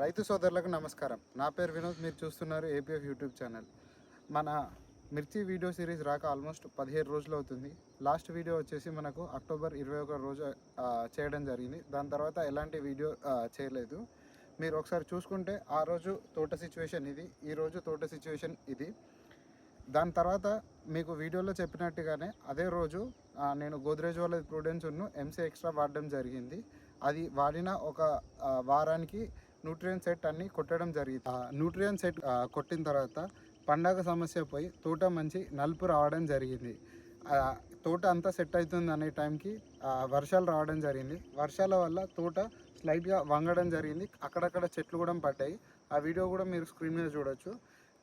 రైతు సోదరులకు నమస్కారం. నా పేరు వినోద్ మీరు చూస్తున్నారు ఏపీఎఫ్ యూట్యూబ్ ఛానల్. మన మిర్చి వీడియో సిరీస్ రాక ఆల్మోస్ట్ పదిహేడు రోజులు అవుతుంది. లాస్ట్ వీడియో వచ్చేసి మనకు అక్టోబర్ ఇరవై ఒక రోజు చేయడం జరిగింది. దాని తర్వాత ఎలాంటి వీడియో చేయలేదు. మీరు ఒకసారి చూసుకుంటే ఆ రోజు తోట సిచ్యువేషన్ ఇది ఈరోజు తోట సిచ్యువేషన్ ఇది. దాని తర్వాత మీకు వీడియోలో చెప్పినట్టుగానే అదే రోజు నేను గోద్రేజ్ వాళ్ళ ప్రూడెన్స్ ఉన్ను ఎంసీ ఎక్స్ట్రా వాడడం జరిగింది. అది వాడిన ఒక వారానికి న్యూట్రియన్ సెట్ అన్ని కొట్టడం జరిగింది. న్యూట్రియన్ సెట్ కొట్టిన తర్వాత పండగ సమస్య పోయి తోట మంచి నలుపు రావడం జరిగింది. తోట అంతా సెట్ అవుతుంది అనే టైంకి వర్షాలు రావడం జరిగింది. వర్షాల వల్ల తోట స్లైట్గా వంగడం జరిగింది. అక్కడక్కడ చెట్లు కూడా పడ్డాయి. ఆ వీడియో కూడా మీరు స్క్రీన్ మీద చూడొచ్చు.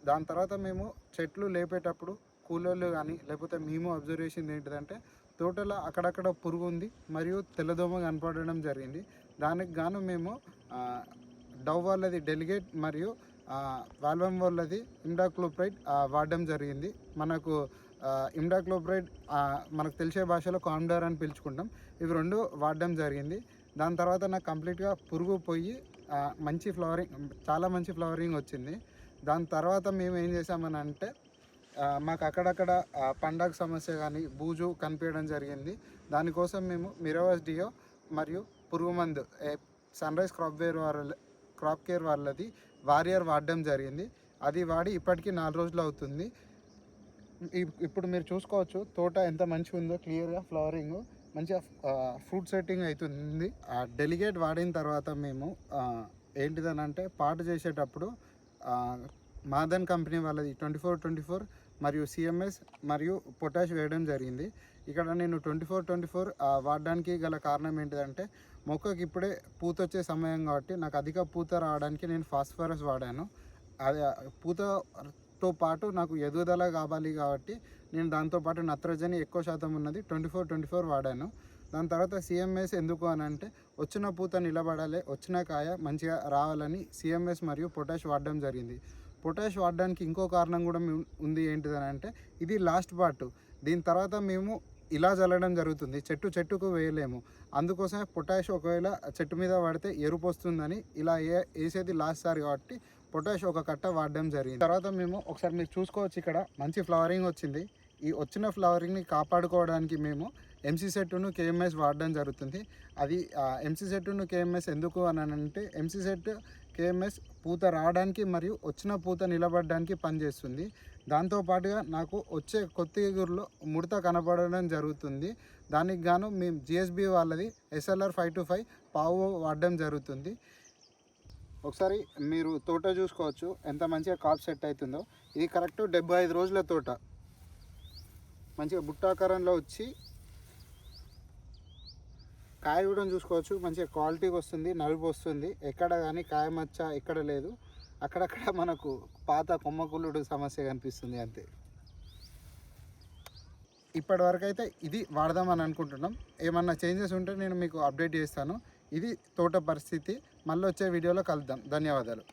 దాని తర్వాత మేము చెట్లు లేపేటప్పుడు కూలోళ్ళు కానీ లేకపోతే మేము అబ్జర్వ్ చేసింది ఏంటిదంటే తోటలో అక్కడక్కడ పురుగు ఉంది మరియు తెల్లదోమ కనపడడం జరిగింది. దానికి గాను మేము డవ్ వాళ్ళది డెలిగేట్ మరియు వాల్వమ్ వాళ్ళది ఇమ్డాక్లోప్రైడ్ వాడడం జరిగింది. మనకు ఇమ్డాక్లోప్రైడ్ మనకు తెలిసే భాషలో కామ్డార్ అని పిలుచుకుంటాం. ఇవి రెండు వాడడం జరిగింది. దాని తర్వాత నాకు కంప్లీట్గా పురుగు పోయి మంచి ఫ్లవరింగ్ చాలా మంచి ఫ్లవరింగ్ వచ్చింది. దాని తర్వాత మేము ఏం చేసామని అంటే మాకు అక్కడక్కడ పండగ సమస్య కానీ బూజు కనిపించడం జరిగింది. దానికోసం మేము మిరవస్ డియో మరియు పురుగు మందు సన్ రైజ్ క్రాప్ వేర్ వాళ్ళ క్రాప్ కేర్ వాళ్ళది వారియర్ వాడడం జరిగింది. అది వాడి ఇప్పటికీ నాలుగు రోజులు అవుతుంది. ఇప్- ఇప్పుడు మీరు చూసుకోవచ్చు తోట ఎంత మంచిగా ఉందో క్లియర్గా ఫ్లవరింగ్ మంచిగా ఫ్రూట్ సెట్టింగ్ అవుతుంది ఆ డెలిగేట్ వాడిన తర్వాత మేము ఏంటిదనంటే పాట చేసేటప్పుడు మాదన్ కంపెనీ వాళ్ళది ట్వంటీ ఫోర్ ట్వంటీ ఫోర్ మరియు సిఎంఎస్ మరియు పొటాష్ వేయడం జరిగింది. ఇక్కడ నేను ట్వంటీ ఫోర్ ట్వంటీ ఫోర్ వాడడానికి గల కారణం ఏంటిదంటే మొక్కకి ఇప్పుడే పూత వచ్చే సమయం కాబట్టి నాకు అధిక పూత రావడానికి నేను ఫాస్ఫరస్ వాడాను. అది పూతతో పాటు నాకు ఎదుగుదల కావాలి కాబట్టి నేను దాంతోపాటు నత్రజని ఎక్కువ శాతం ఉన్నది ట్వంటీ ఫోర్ ట్వంటీ ఫోర్ వాడాను. దాని తర్వాత సిఎంఎస్ ఎందుకు అని అంటే వచ్చిన పూత నిలబడాలి వచ్చిన కాయ మంచిగా రావాలని సిఎంఎస్ మరియు పొటాష్ వాడడం జరిగింది. పొటాష్ వాడడానికి ఇంకో కారణం కూడా మేము- ఉంది ఏంటిదని అంటే ఇది లాస్ట్ పార్ట్ దీని తర్వాత మేము ఇలా చల్లడం జరుగుతుంది. చెట్టు చెట్టుకు వేయలేము. అందుకోసమే పొటాష్ ఒకవేళ చెట్టు మీద పడితే ఎరుపు వస్తుందని ఇలా ఏ వేసేది లాస్ట్ సారి కాబట్టి పొటాష్ ఒక కట్ట వాడడం జరిగింది. తర్వాత మేము ఒకసారి మీరు చూసుకోవచ్చు ఇక్కడ మంచి ఫ్లవరింగ్ వచ్చింది. ఈ వచ్చిన ఫ్లవరింగ్ని కాపాడుకోవడానికి మేము ఎంసీ సెట్ను కేఎంఎస్ వాడడం జరుగుతుంది. అది ఎంసీ సెట్టును కేఎంఎస్ ఎందుకు అని అంటే ఎంసీ సెట్ కేఎంఎస్ పూత రావడానికి మరియు వచ్చిన పూత నిలబడడానికి పనిచేస్తుంది దాంతోపాటుగా నాకు వచ్చే కొత్త ఎగురులో ముడత కనపడడం జరుగుతుంది. దానికి గాను మేము జిఎస్బి వాళ్ళది ఎస్ఎల్ఆర్ ఫైవ్ టు ఫైవ్ పావు వాడడం జరుగుతుంది. ఒకసారి మీరు తోట చూసుకోవచ్చు. ఎంత మంచిగా కాప్ సెట్ అవుతుందో ఇది కరెక్ట్ డెబ్బై ఐదు రోజుల తోట. మంచిగా బుట్టాకారంలో వచ్చి కాయ కూడా చూసుకోవచ్చు. మంచిగా క్వాలిటీకి వస్తుంది నలుపు వస్తుంది. ఎక్కడ కానీ కాయ మచ్చ ఎక్కడ లేదు. అక్కడక్కడ మనకు పాత కొమ్మకుళ్ళుడు సమస్య కనిపిస్తుంది అంతే. ఇప్పటివరకు అయితే ఇది వాడదామని అనుకుంటున్నాం. ఏమన్నా చేంజెస్ ఉంటే నేను మీకు అప్డేట్ చేస్తాను. ఇది తోట పరిస్థితి. మళ్ళీ వచ్చే వీడియోలో కలుద్దాం. ధన్యవాదాలు.